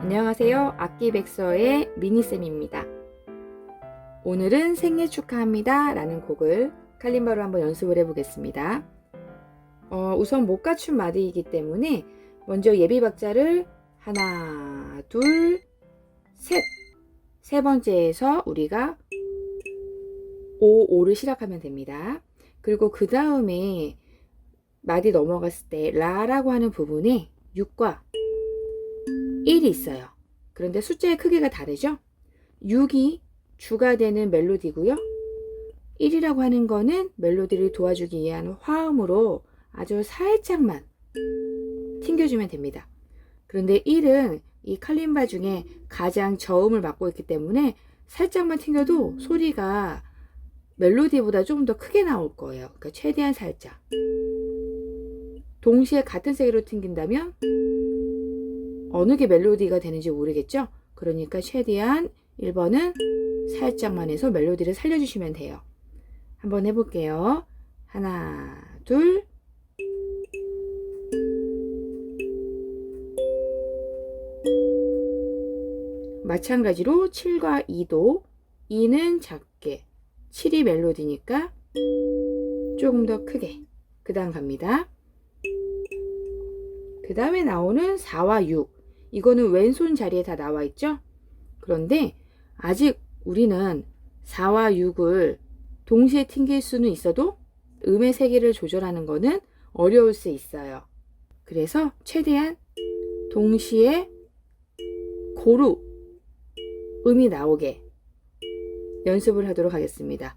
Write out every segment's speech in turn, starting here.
안녕하세요. 악기백서의 미니쌤입니다. 오늘은 생일 축하합니다. 라는 곡을 칼림바로 한번 연습을 해보겠습니다. 어, 우선 못 갖춘 마디이기 때문에 먼저 예비 박자를 하나, 둘, 셋. 세 번째에서 우리가 오, 오를 시작하면 됩니다. 그리고 그 다음에 마디 넘어갔을 때 라라고 하는 부분에 6과 1이 있어요. 그런데 숫자의 크기가 다르죠? 6이 주가 되는 멜로디고요. 1이라고 하는 거는 멜로디를 도와주기 위한 화음으로 아주 살짝만 튕겨주면 됩니다. 그런데 1은 이 칼림바 중에 가장 저음을 맡고 있기 때문에 살짝만 튕겨도 소리가 멜로디보다 조금 더 크게 나올 거예요. 그러니까 최대한 살짝. 동시에 같은 세기로 튕긴다면 어느 게 멜로디가 되는지 모르겠죠? 그러니까 최대한 1번은 살짝만 해서 멜로디를 살려주시면 돼요. 한번 해볼게요. 하나, 둘. 마찬가지로 7과 2도 2는 작게 7이 멜로디니까 조금 더 크게 그 다음 갑니다. 그 다음에 나오는 4와 6 이거는 왼손 자리에 다 나와 있죠? 그런데 아직 우리는 4와 6을 동시에 튕길 수는 있어도 음의 세기를 조절하는 거는 어려울 수 있어요. 그래서 최대한 동시에 고루 음이 나오게 연습을 하도록 하겠습니다.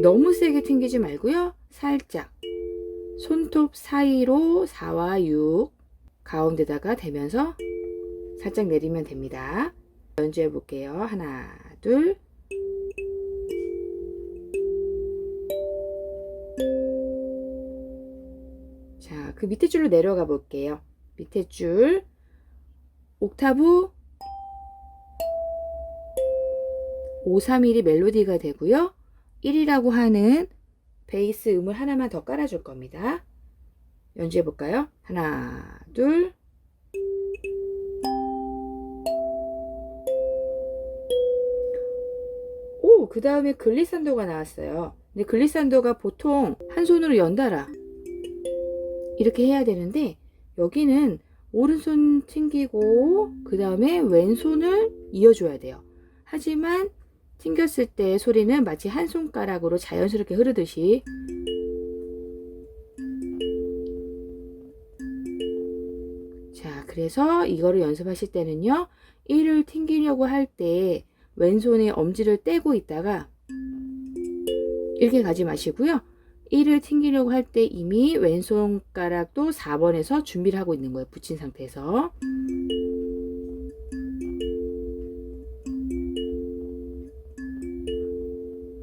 너무 세게 튕기지 말고요. 살짝 손톱 사이로 4와 6 가운데다가 대면서 살짝 내리면 됩니다. 연주해 볼게요. 하나, 둘. 자, 그 밑에 줄로 내려가 볼게요. 밑에 줄 옥타브 5, 3, 1이 멜로디가 되고요. 1이라고 하는 베이스 음을 하나만 더 깔아줄 겁니다. 연주해 볼까요? 하나, 둘. 그 다음에 글리산도가 나왔어요. 근데 글리산도가 보통 한 손으로 연달아 이렇게 해야 되는데 여기는 오른손 튕기고 그 다음에 왼손을 이어줘야 돼요. 하지만 튕겼을 때 소리는 마치 한 손가락으로 자연스럽게 흐르듯이 자 그래서 이거를 연습하실 때는요 1을 튕기려고 할 때 왼손에 엄지를 떼고 있다가 이렇게 가지 마시고요. 1을 튕기려고 할 때 이미 왼손가락도 4번에서 준비를 하고 있는 거예요 붙인 상태에서.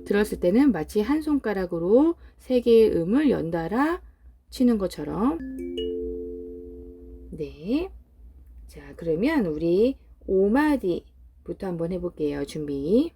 들었을 때는 마치 한 손가락으로 세 개의 음을 연달아 치는 것처럼. 네. 자, 그러면 우리 5마디 부터 한번 해볼게요. 준비.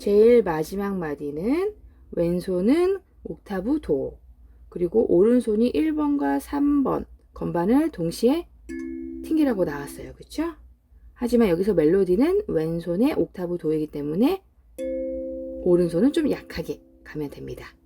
제일 마지막 마디는 왼손은 옥타브 도, 그리고 오른손이 1번과 3번 건반을 동시에 튕기라고 나왔어요. 그쵸? 하지만 여기서 멜로디는 왼손의 옥타브 도이기 때문에 오른손은 좀 약하게 가면 됩니다.